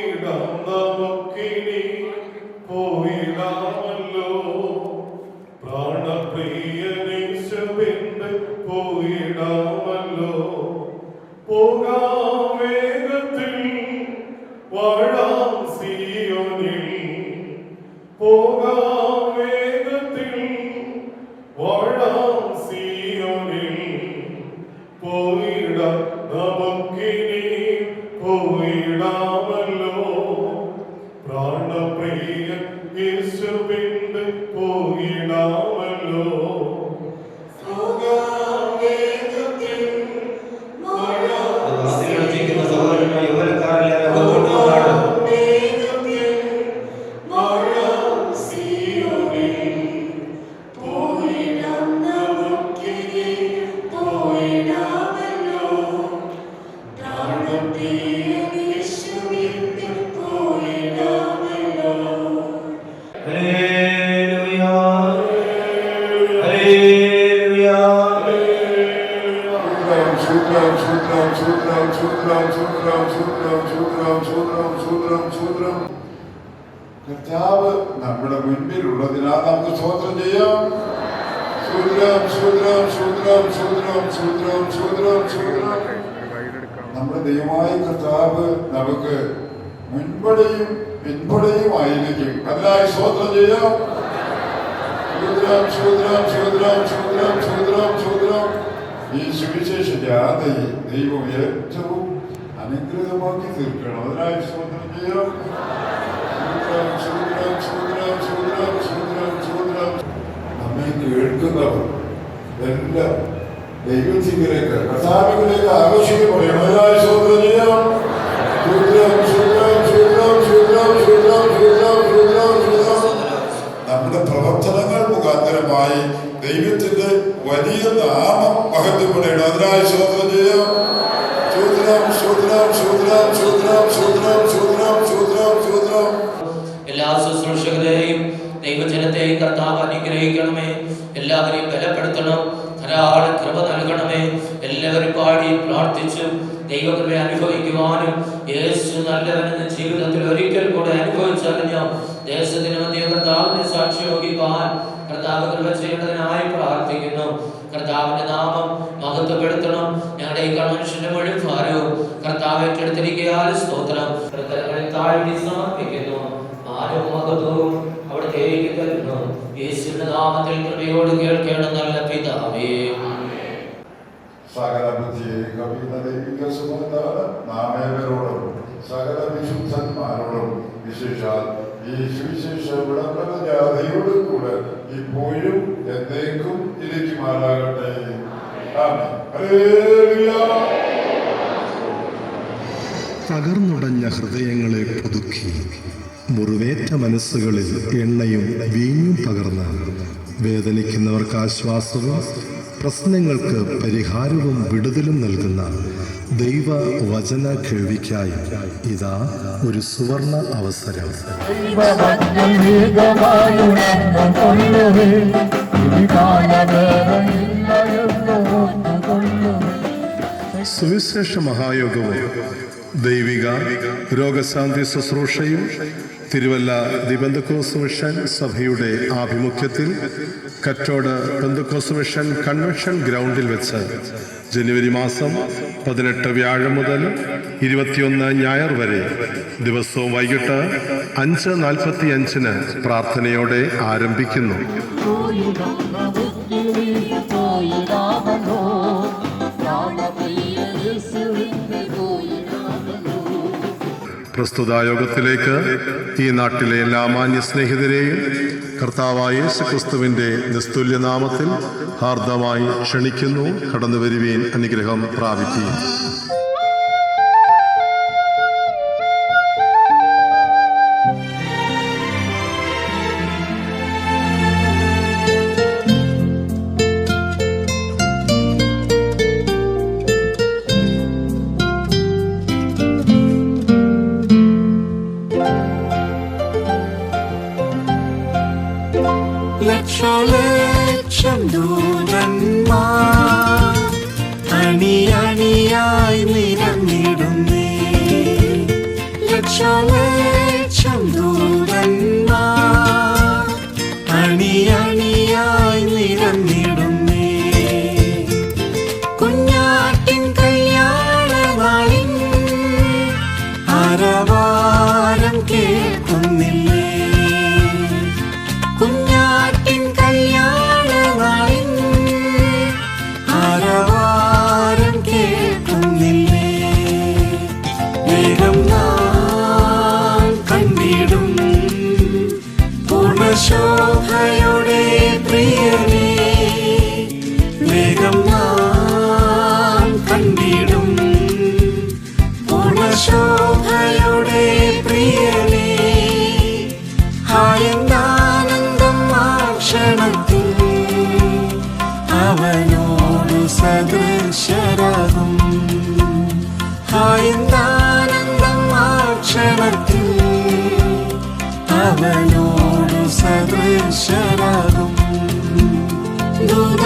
പോയിടാം നമുക്കിനി പോയിടാമല്ലോ പ്രാണപ്രിയനീശുവിന്റെ പോയിടാമല്ലോ. പോകാം പിൻപടിയും ആയിരിക്കും അതിനായി സ്തോത്രം ചെയ്യാം. ശൂദ്രം ഈ ദൈവം അനുഗ്രഹമാക്കി തീർക്കണം. അതിനായി നമ്മെ കേൾക്കുന്നവർ എല്ലാം ദൈവത്തിലേക്ക് കർത്താവിലേക്ക് ആകർഷിക്കപ്പെടുകയാണ്. അതിനായി സ്തോത്രം ചെയ്യാം. മുഖാന്തരമായി ദൈവത്തിന്റെ വലിയ നാമം മഹത്വപ്പെടണം. അതിനായി ശോധന ചെയ്യാം. ശൂദ്രം ശൂദ്രം ശൂദ്രം ശൂദ്രം ശൂദ്രം ശൂദ്രം എല്ലാ ശുശ്രൂഷകരെയും ദൈവജനത്തെയും കർത്താവ് അനുഗ്രഹിക്കണമേ. എല്ലാവരെയും ബലപ്പെടുത്തണം. ധാരാളം കൃപ നൽകണമേ. എല്ലാവരും പാടി പ്രാർത്ഥിച്ചു ദൈവകൃപ അനുഭവിക്കുവാനും യേശു നല്ലവനെന്ന് ജീവിതത്തിൽ ഒരിക്കൽ കൂടെ അനുഭവിച്ചറിഞ്ഞു? ദേശത്തിന് മധ്യ സാക്ഷി വഹിക്കുവാൻ കർത്താവ് കൃപ ചെയ്യേണ്ടതിനായി പ്രാർത്ഥിക്കുന്നു. കർത്താവിന്റെ നാമം മഹത്വപ്പെടുത്തണം. ഞങ്ങളുടെ ഈ കൺവെൻഷന്റെ മുഴുവൻ ഭാരവും കർത്താവ് ഏറ്റെടുത്തിരിക്കാൻ സ്തോത്രം. താഴ്ത്തി സമർപ്പിക്കുന്നു. ആരും മഹത്വവും അവിടെ തരുന്നു യേശുവിന്റെ നാമത്തിൽ കൃപയോട് കേൾക്കേണ്ട നല്ല പിതാവേ. സകല ബുദ്ധിയെയും കവിയുന്ന ദൈവിക സുമന്താണ് നാമേവരോടും സകല വിശുദ്ധന്മാരോടും വിശേഷാൽ ഈ സുവിശേഷ വിളംബര ജാഥയോട് കൂടെ ഇപ്പോഴും എന്നേക്കും ഇരിക്കുമാറാകട്ടെ. തകർന്നുടഞ്ഞ ഹൃദയങ്ങളെ പുതുക്കി. മുറിവേറ്റ മനസ്സുകളിൽ എണ്ണയും വീഞ്ഞും പകർന്ന് വേദനിക്കുന്നവർക്ക് ആശ്വാസവും പ്രശ്നങ്ങൾക്ക് പരിഹാരവും വിടുതലും നൽകുന്ന ദൈവ വചന കേൾവിക്കായി ഇതാ ഒരു സുവർണ അവസരം. സുവിശേഷ മഹായോഗവും ദൈവിക രോഗശാന്തി ശുശ്രൂഷയും തിരുവല്ല ദിബന്ധക്കോസ് മിഷൻ സഭയുടെ ആഭിമുഖ്യത്തിൽ കറ്റോട് ബന്ധുക്കോസ് മിഷൻ കൺവെൻഷൻ ഗ്രൗണ്ടിൽ വെച്ച് ജനുവരി മാസം പതിനെട്ട് വ്യാഴം മുതൽ ഇരുപത്തിയൊന്ന് ഞായർ വരെ ദിവസവും വൈകിട്ട് അഞ്ച് നാൽപ്പത്തി അഞ്ചിന് പ്രാർത്ഥനയോടെ ആരംഭിക്കുന്നു. പ്രസ്തുത യോഗത്തിലേക്ക് ഈ നാട്ടിലെ എല്ലാ മാന്യ സ്നേഹിതരെയും കർത്താവായ യേശു ക്രിസ്തുവിന്റെ നിസ്തുല്യനാമത്തിൽ ഹാർദമായി ക്ഷണിക്കുന്നു. കടന്നു വരുവീൻ അനുഗ്രഹം പ്രാപിക്കുകയും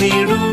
ನೀಡು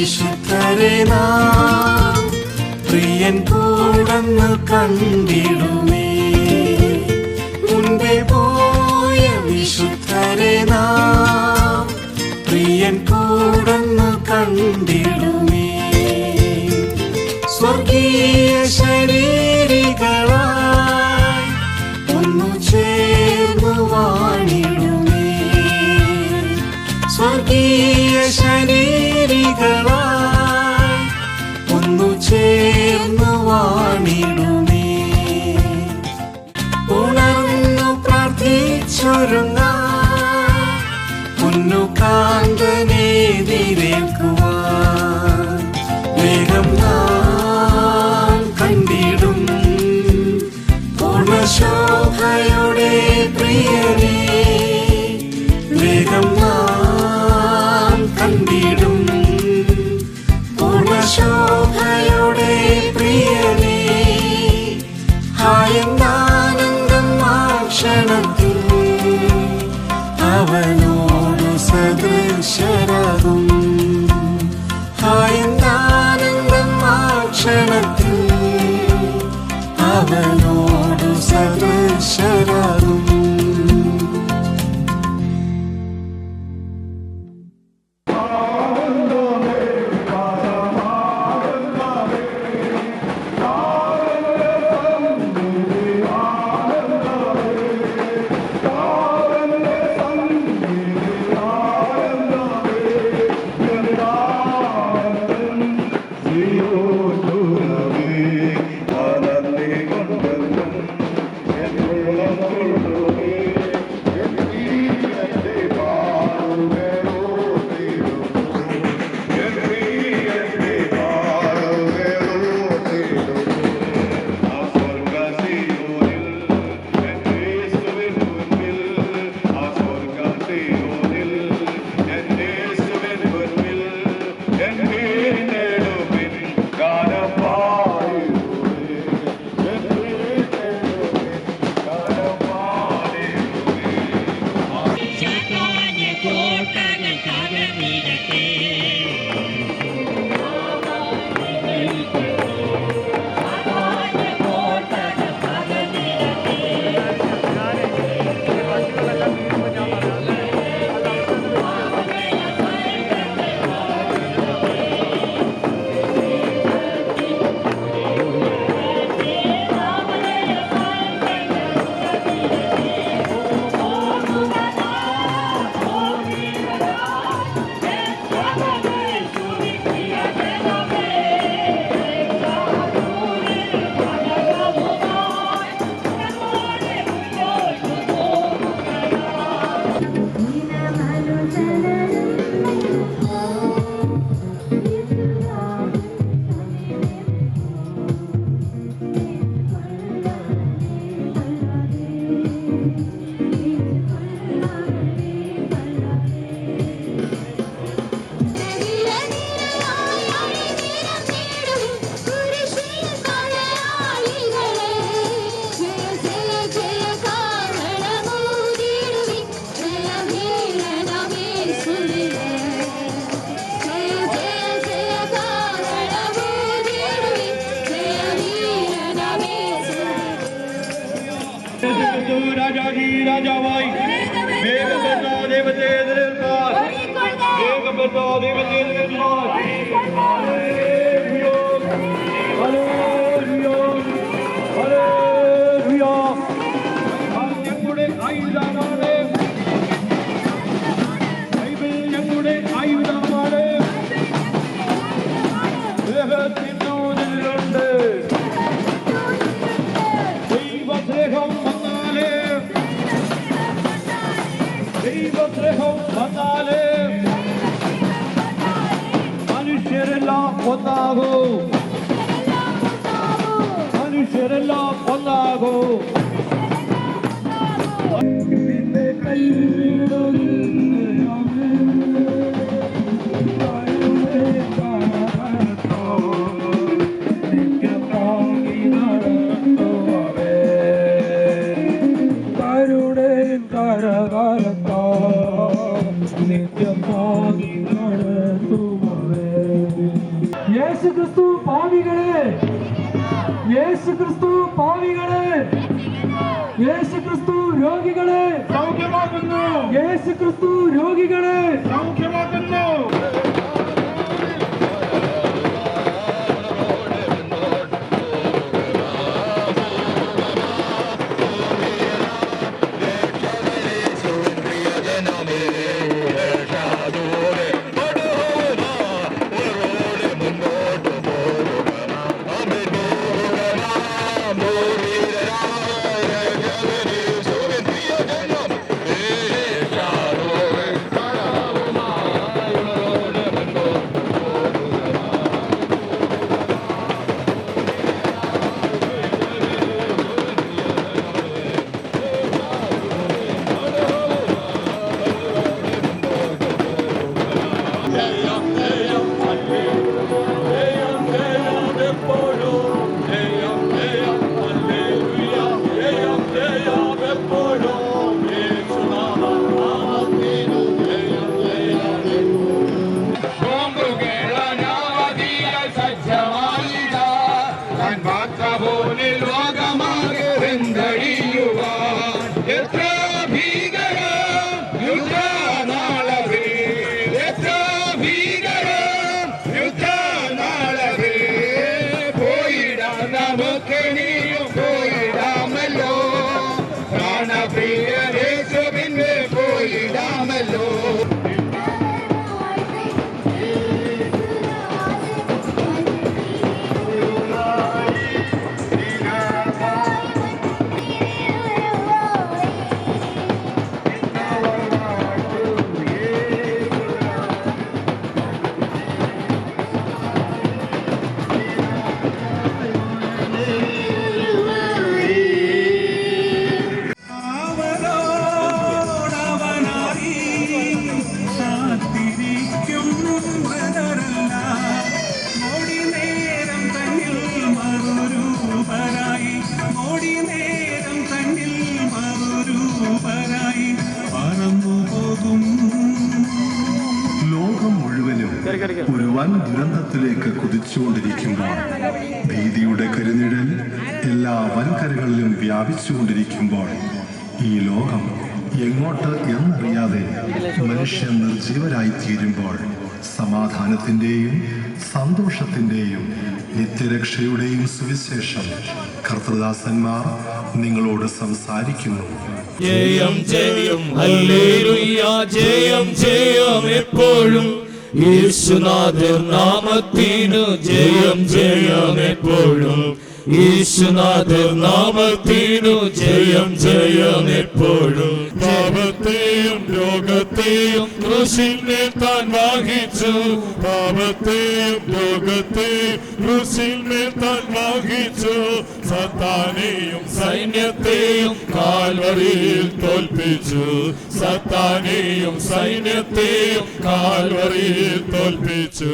വിശുദ്ധരേ നാം. പ്രിയൻ കൂടന്ന് കണ്ടിടുമേ. अस्तु राजा जी राजा भाई देव बता देवते देव पार देव बता देवते देव पार ಒಂದಾಗು ಮನುಷ್ಯರೆಲ್ಲ ಒಂದಾಗು രോഗികളെ സൗഖ്യമാക്കുന്നു. യേശു ക്രിസ്തു രോഗികളെ സൗഖ്യമാക്കുന്നു. എന്നറിയാതെ മനുഷ്യൻ നിർജീവരായി തീരുമ്പോൾ സമാധാനത്തിന്റെയും സന്തോഷത്തിന്റെയും നിത്യരക്ഷയുടെയും സുവിശേഷം കർത്തൃദാസന്മാർ നിങ്ങളോട് സംസാരിക്കുന്നു. ജയം ജയം ജയം ജയം എപ്പോഴും. യേശുനാഥൻ നാമത്തിനു ജയം ജയം എപ്പോഴും. യേശുനാഥർ നാമത്തിനു ജയം ജയം എപ്പോഴും. പാപത്തെയും രോഗത്തെയും കൃഷിനെ താൻ വാഹിച്ചു പാപത്തെയും രോഗത്തെയും കൃഷിനെ താൻ വാഹിച്ചു സത്താനെയും സൈന്യത്തെയും കാൽവറിയിൽ തോൽപ്പിച്ചു. സത്താനെയും സൈന്യത്തെയും കാൽവറിയിൽ തോൽപ്പിച്ചു.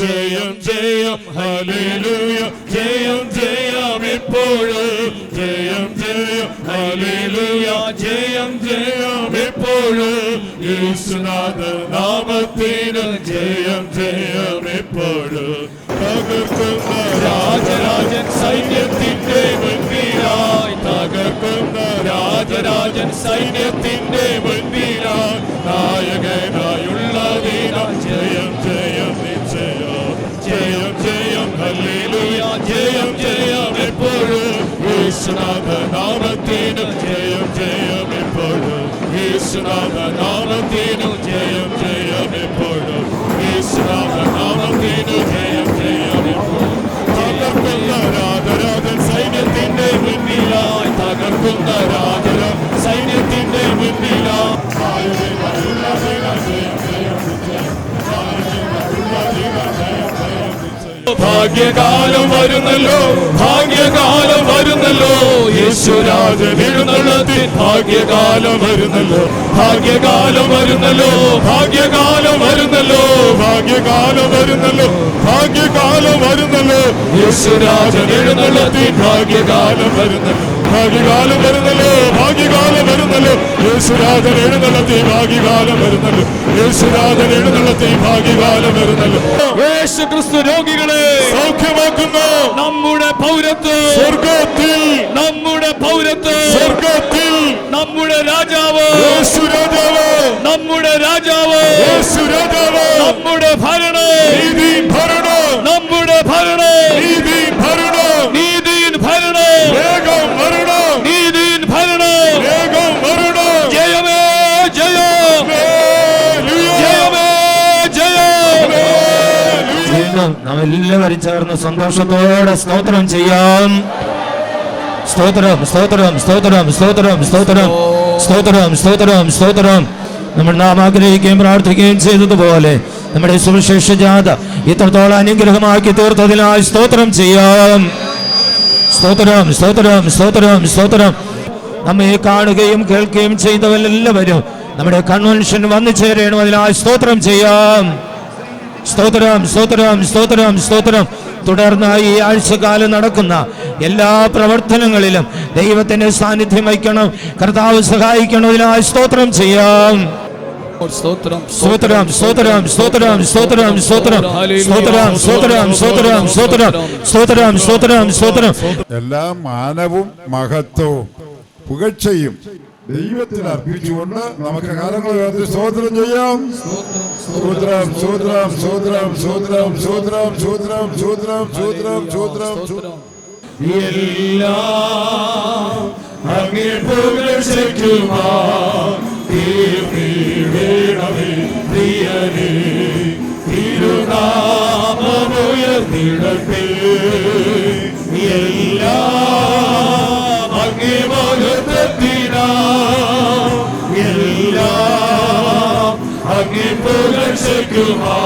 ജയം ജയം ഹല്ലേലൂയ ജയം ജയം ഇപ്പോഴും. ജയം ജയം ഹല്ലേലൂയ ജയം ജയം ഇപ്പോഴും. യേശുനാഥ നാമത്തിന് ജയം ജയം എപ്പോഴും തകർക്കുന്ന രാജരാജൻ സൈന്യത്തിന്റെ മുൻപിലായി തകർക്കുന്ന രാജരാജൻ സൈന്യത്തിന്റെ മുൻപിലായി. നായകനായുള്ളതിന ജയം ജയം നിശ്ചയം. ജയം ജയം. ഹല്ലേലൂയ. ജയം ജയം എപ്പോഴും. വിശ്വനാഥ നാമത്തിനും ജയം ജയം എപ്പോഴും. വിശ്വനാഥ നാമത്തിനും ജയം ഭാഗ്യകാലം വരുന്നല്ലോ ഭാഗ്യകാലം വരുന്നല്ലോ. യേശുരാജൻ എഴുന്നള്ളത്തിൽ ഭാഗ്യകാലം വരുന്നല്ലോ ഭാഗ്യകാലം വരുന്നല്ലോ ഭാഗ്യകാലം വരുന്നല്ലോ ഭാഗ്യകാലം വരുന്നല്ലോ ഭാഗ്യകാലം വരുന്നല്ലോ. യേശുരാജൻ എഴുന്നള്ളത്തിൽ ഭാഗ്യകാലം വരുന്നല്ലോ ഭാഗ്യകാലം വരുന്നല്ലോ ഭാഗ്യകാലം വരുന്നല്ലോ. യേശുരാജൻ എഴുന്നള്ളത്തിൽ ഭാഗ്യകാലം വരുന്നല്ലോ യേശുരാജൻ എഴുന്നള്ളത്തിൽ രോഗികളെ. എല്ലാവരും ചേർന്ന് സന്തോഷത്തോടെ സ്തോത്രം ചെയ്യാം. സ്തോത്രം സ്തോത്രം സ്തോത്രം സ്തോത്രം സ്തോത്രം സ്തോത്രം സ്തോത്രം സ്തോത്രം. നമ്മൾ നാം ആഗ്രഹിക്കുകയും പ്രാർത്ഥിക്കുകയും ചെയ്തതുപോലെ നമ്മുടെ സുവിശേഷ ജാഥ ഇത്രത്തോളം അനുഗ്രഹമാക്കി തീർത്തതിനായി സ്തോത്രം ചെയ്യാം. സ്തോത്രം സ്തോത്രം സ്തോത്രം സ്തോത്രം. നമ്മെ കാണുകയും കേൾക്കുകയും ചെയ്തവരെല്ലാവരും നമ്മുടെ കൺവെൻഷൻ വന്നു ചേരണം അതിനായി സ്തോത്രം ചെയ്യാം. സ്തോത്രം സ്തോത്രം സ്തോത്രം സ്തോത്രം. തുടർന്ന് ഈ ആഴ്ചകാലം നടക്കുന്ന എല്ലാ പ്രവർത്തനങ്ങളിലും ദൈവത്തിന്റെ സാന്നിധ്യം വയ്ക്കണം കർത്താവ് സഹായിക്കണം. ഇതിനായി സ്തോത്രം ചെയ്യാം. സ്തോത്രം സ്തോത്രം സ്തോത്രം സ്തോത്രം സ്തോത്രം സ്തോത്രം. സ്തോത്രം സ്തോത്രം സ്തോത്രം സ്തോത്രം. സ്തോത്രം സ്തോത്രം സ്തോത്രം. എല്ലാ മാനവും മഹത്വവും പുകഴ്ചയും ദൈവത്തിന് അർപ്പിച്ചുകൊണ്ട് നമുക്ക് ഉയർത്തി സ്തോത്രം ചെയ്യാം. സ്തോത്രം സ്തോത്രം സ്തോത്രം സ്തോത്രം സ്തോത്രം സ്തോത്രം സ്തോത്രം സ്തോത്രം സ്തോത്രം സ്തോത്രം എല്ലാം അങ്ങേ പുകഴ്ചയ്ക്കുമാ തീർന്നിടണമേ പ്രിയനേ തിരുനാമമുയർന്നിടട്ടെ എല്ലാം അങ്ങേ മഹത്വത്തിനാ എല്ലാം അങ്ങേ പുകഴ്ചയ്ക്കുമാ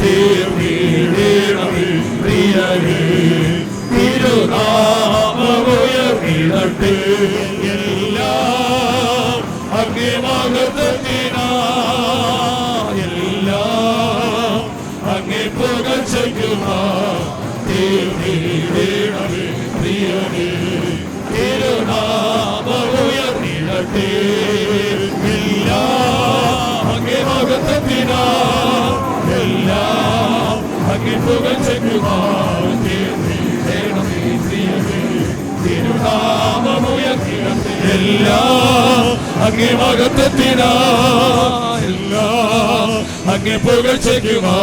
തീർന്നിടണമേ പ്രിയനേ തിരുനാമമുയർന്നിടട്ടെ എല്ലാം അങ്ങേ മഹത്വത്തിനാ എല്ലാം അങ്ങേ പുകഴ്ചയ്ക്കുമാ തീർന്നിടണമേ എല്ലാം മഹത്വത്തിനാ എല്ലാം പ്രിയനേ തിരുനാമമുയർന്നിടട്ടെ എല്ലാം അങ്ങേ എല്ലാം അങ്ങേ പുകഴ്ചയ്ക്കുമാ.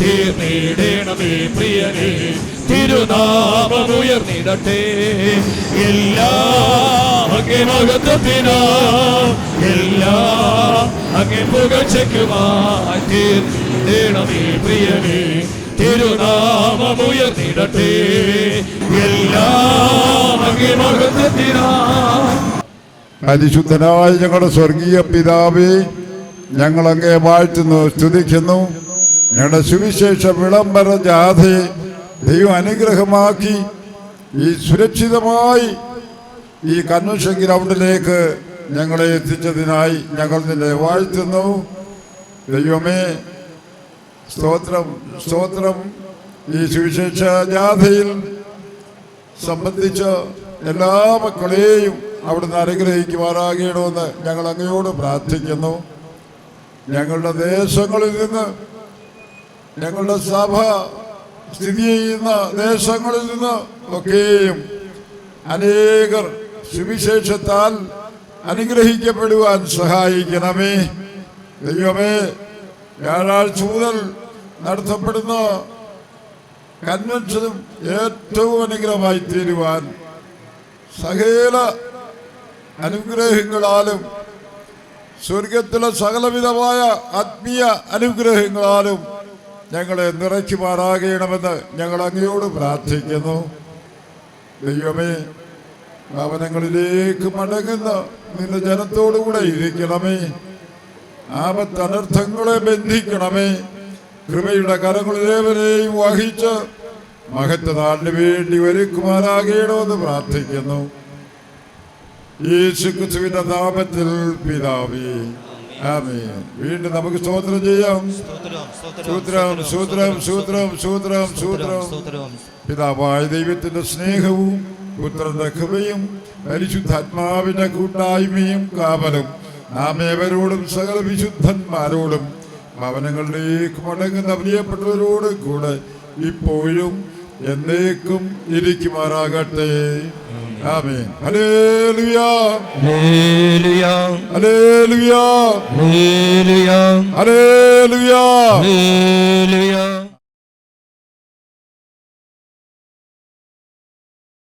തീർന്നിടേണമേ പ്രിയനേ. തിരുനാമമുയർന്നിടട്ടെ എല്ലാ അങ്ങേ മഹത്വത്തിനാ എല്ലാ അങ്ങേ പുകഴ്ചയ്ക്കുമാ. തീർന്നിടണമേ പ്രിയനേ. തിരുനാമമുയർന്നിടട്ടെ എല്ലാ അങ്ങേ മഹത്വത്തിനാ പരിശുദ്ധനായ ഞങ്ങളുടെ സ്വർഗീയ പിതാവേ അങ്ങേ വാഴ്ത്തുന്നു സ്തുതിക്കുന്നു. ഞങ്ങളുടെ സുവിശേഷ വിളംബര ജാഥയെ ദൈവം അനുഗ്രഹമാക്കി ഈ സുരക്ഷിതമായി ഈ കൺവെൻഷൻ ഗ്രൗണ്ടിലേക്ക് ഞങ്ങളെ എത്തിച്ചതിനായി ഞങ്ങൾ നിന്നെ വാഴ്ത്തുന്നു. ദൈവമേ സ്തോത്രം സ്തോത്രം. ഈ സുവിശേഷ ജാഥയിൽ സംബന്ധിച്ച എല്ലാ മക്കളെയും അവിടുന്ന് അനുഗ്രഹിക്കുമാറാകണമെന്ന് ഞങ്ങൾ അങ്ങയോട് പ്രാർത്ഥിക്കുന്നു. ഞങ്ങളുടെ ദേശങ്ങളിൽ നിന്ന് ഞങ്ങളുടെ സഭ സ്ഥിതി ചെയ്യുന്ന ദേശങ്ങളിൽ നിന്ന് ഒക്കെയും അനേകർ സുവിശേഷത്താൽ അനുഗ്രഹിക്കപ്പെടുവാൻ സഹായിക്കണമേ. ദൈവമേ വ്യാഴാഴ്ച മുതൽ നടത്തപ്പെടുന്ന കൺവെൻഷനും ഏറ്റവും അനുഗ്രഹമായി തീരുവാൻ സകല അനുഗ്രഹങ്ങളാലും സ്വർഗത്തിലെ സകലവിധമായ ആത്മീയ അനുഗ്രഹങ്ങളാലും ഞങ്ങളെ നിറച്ചു മാറാകണമെന്ന് ഞങ്ങൾ അങ്ങയോട് പ്രാർത്ഥിക്കുന്നു. ദൈവമേ ഭവനങ്ങളിലേക്ക് മടങ്ങുന്ന നിന്റെ ജനത്തോടുകൂടെ ഇരിക്കണമേ. ആപത്തനർത്ഥങ്ങളെ ബന്ധിക്കണമേ. കൃപയുടെ കരങ്ങളിലേവരെയും വഹിച്ച് മഹത്വനാളിന് വേണ്ടി ഒരുക്കുമാരാകണമെന്ന് പ്രാർത്ഥിക്കുന്നു. യേശു ക്രിസ്തുവിന്റെ നാമത്തിൽ പിതാവേ. ആമേൻ. വീണ്ടും നമുക്ക് സ്തോത്രം ചെയ്യാം. സൂത്രം സൂത്രം സൂത്രം സൂത്രം സൂത്രം പിതാവായ ദൈവത്തിന്റെ സ്നേഹവും പുത്രന്റെ കൃപയും പരിശുദ്ധാത്മാവിന്റെ കൂട്ടായ്മയും കാവലും നാം ഏവരോടും സകല വിശുദ്ധന്മാരോടും ഭവനങ്ങളിലേക്ക് മടങ്ങുന്ന പ്രിയപ്പെട്ടവരോട് കൂടെ ഇപ്പോഴും എന്നേക്കും ഇരിക്കുമാറാകട്ടെ. ആമേൻ. ഹല്ലേലൂയ. ഹല്ലേലൂയ. ഹല്ലേലൂയ. ഹല്ലേലൂയ. ഹല്ലേലൂയ. ഹല്ലേലൂയ.